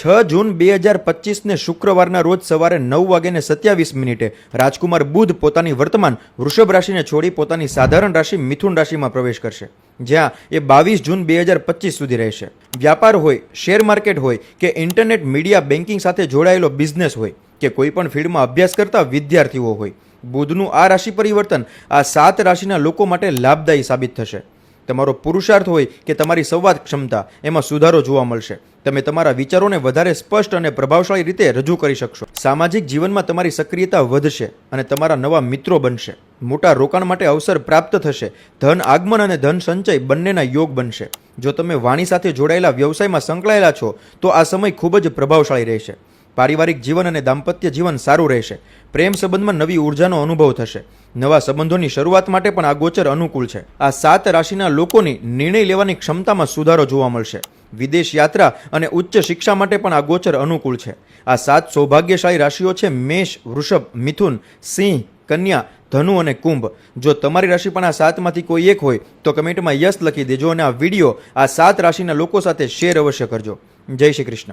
છ જૂન બે હજાર પચીસને શુક્રવારના રોજ સવારે નવ વાગ્યાને સત્યાવીસ મિનિટે રાજકુમાર બુધ પોતાની વર્તમાન વૃષભ રાશિને છોડી પોતાની સાધારણ રાશિ મિથુન રાશિમાં પ્રવેશ કરશે. જ્યાં એ બાવીસ જૂન બે હજાર પચીસ સુધી રહેશે. વ્યાપાર હોય, શેર માર્કેટ હોય કે ઇન્ટરનેટ મીડિયા બેન્કિંગ સાથે જોડાયેલો બિઝનેસ હોય કે કોઈપણ ફિલ્ડમાં અભ્યાસ કરતા વિદ્યાર્થીઓ હોય, બુધનું આ રાશિ પરિવર્તન આ સાત રાશિના લોકો માટે લાભદાયી સાબિત થશે. તમારો પુરુષાર્થ હોય કે તમારી સંવાદ ક્ષમતા, એમાં સુધારો જોવા મળશે. તમે તમારા વિચારોને વધારે સ્પષ્ટ અને પ્રભાવશાળી રીતે રજૂ કરી શકશો. સામાજિક જીવનમાં તમારી સક્રિયતા વધશે અને તમારા નવા મિત્રો બનશે. મોટા રોકાણ માટે અવસર પ્રાપ્ત થશે. ધન આગમન અને ધન સંચય બંનેના યોગ બનશે. જો તમે વાણી સાથે જોડાયેલા વ્યવસાયમાં સંકળાયેલા છો, તો આ સમય ખૂબ જ પ્રભાવશાળી રહેશે. પારિવારિક જીવન અને દાંપત્ય જીવન સારું રહેશે. પ્રેમ સંબંધમાં નવી ઉર્જાનો અનુભવ થશે. નવા સંબંધોની શરૂઆત માટે પણ આ ગોચર અનુકૂળ છે. આ સાત રાશિના લોકોની નિર્ણય લેવાની ક્ષમતામાં સુધારો જોવા મળશે. વિદેશ યાત્રા અને ઉચ્ચ શિક્ષા માટે પણ આ ગોચર અનુકૂળ છે. આ સાત સૌભાગ્યશાળી રાશિઓ છે મેષ, વૃષભ, મિથુન, સિંહ, કન્યા, ધનુ અને કુંભ. જો તમારી રાશિ પણ આ સાતમાંથી કોઈ એક હોય, તો કમેન્ટમાં યસ લખી દેજો અને આ વીડિયો આ સાત રાશિના લોકો સાથે શેર અવશ્ય કરજો. જય શ્રી કૃષ્ણ.